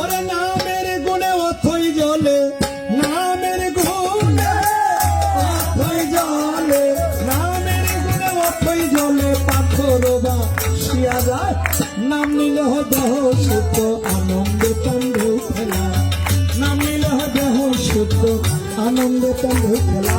ওরে নামের গুণে অথই জলে, নামের গুণে অথই জলে, নামের গুণে অথই জলে পাথর বা শিয়া যায়। নাম নিল দেহ সুত আনন্দ তন্ধু খেলা নাম নিল দেহ সুত আনন্দ তন্ধু খেলা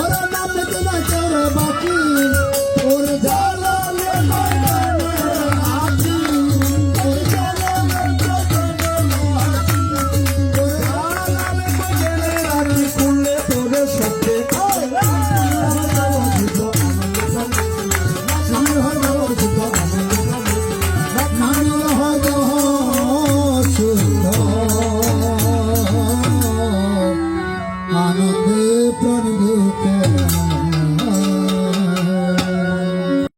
ওরা নামে তোমার বাকি। ওর ঝাড়